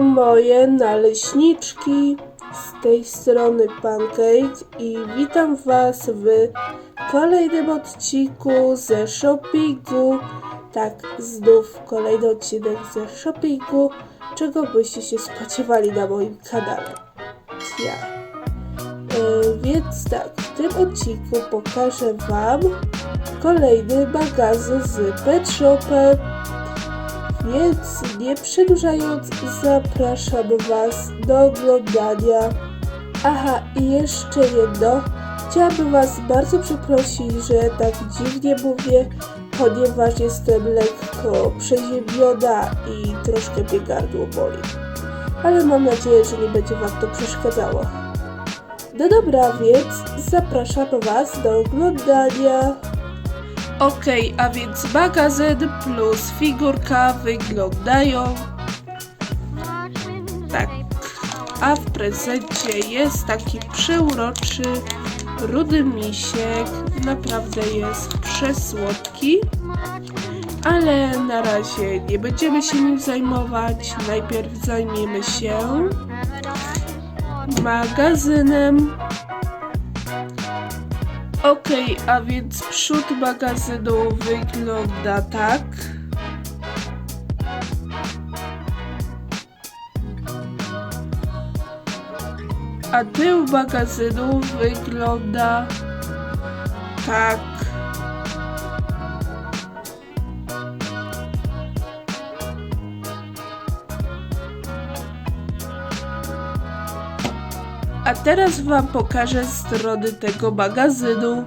moje naleśniczki. Z tej strony Pancake i witam Was w kolejnym odcinku ze shoppingu. Tak, znów kolejny odcinek ze shoppingu, czego byście się spodziewali na moim kanale. Ja. E, więc tak, w tym odcinku pokażę Wam kolejny magazyn z Pet Shopem. Więc nie przedłużając, zapraszam Was do oglądania. Aha, i jeszcze jedno. Chciałabym Was bardzo przeprosić, że tak dziwnie mówię, ponieważ jestem lekko przeziębiona i troszkę mnie gardło boli. Ale mam nadzieję, że nie będzie Wam to przeszkadzało. No dobra, więc zapraszam Was do oglądania. Okej, a więc magazyn plus figurka wyglądają tak. A w prezencie jest taki przeuroczy rudy misiek. Naprawdę jest przesłodki. Ale na razie nie będziemy się nim zajmować. Najpierw zajmiemy się magazynem. Okej, a więc przód magazynu wygląda tak. A tył magazynu wygląda tak. A teraz Wam pokażę strony tego magazynu.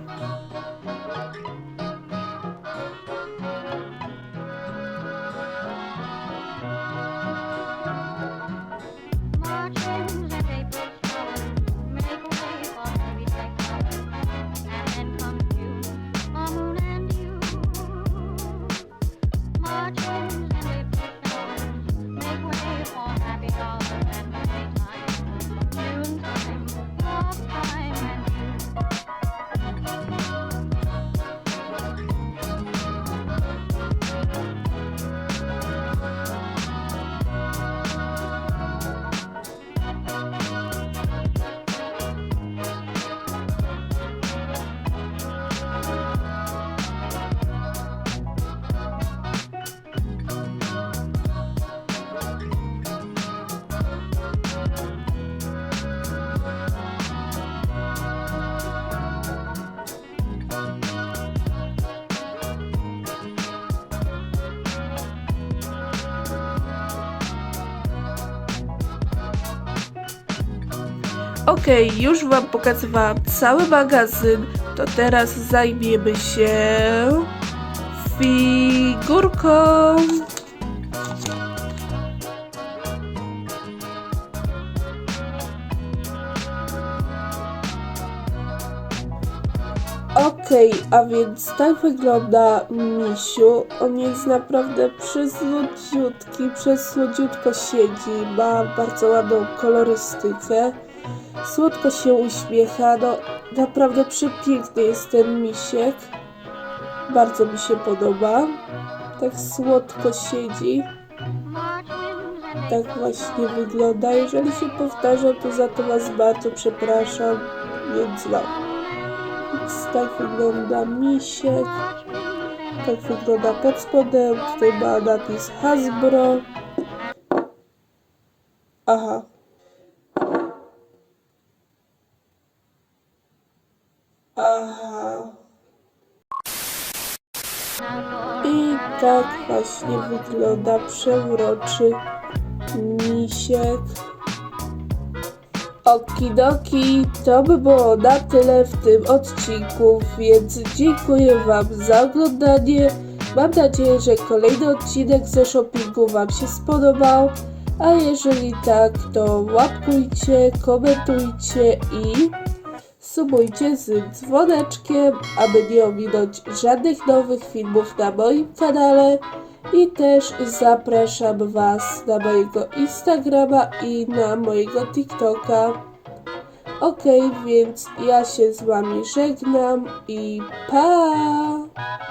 Okej, już Wam pokazywałam cały magazyn, to teraz zajmiemy się figurką. Okej, a więc tak wygląda misiu. On jest naprawdę przesłodziutki, przesłodziutko siedzi, ma bardzo ładną kolorystykę. Słodko się uśmiecha, no naprawdę przepiękny jest ten misiek. Bardzo mi się podoba. Tak słodko siedzi. Tak właśnie wygląda. Jeżeli się powtarzam, to za to Was bardzo przepraszam. Więc no. Więc tak wygląda misiek. Tak wygląda pod spodem. Tutaj ma napis Hasbro. Aha. I tak właśnie wygląda przeuroczy misiek. Okidoki, to by było na tyle w tym odcinku, więc dziękuję Wam za oglądanie. Mam nadzieję, że kolejny odcinek ze shoppingu Wam się spodobał. A jeżeli tak, to łapkujcie, komentujcie i subujcie z dzwoneczkiem, aby nie ominąć żadnych nowych filmów na moim kanale. I też zapraszam Was na mojego Instagrama i na mojego TikToka. Okej, więc ja się z Wami żegnam i pa!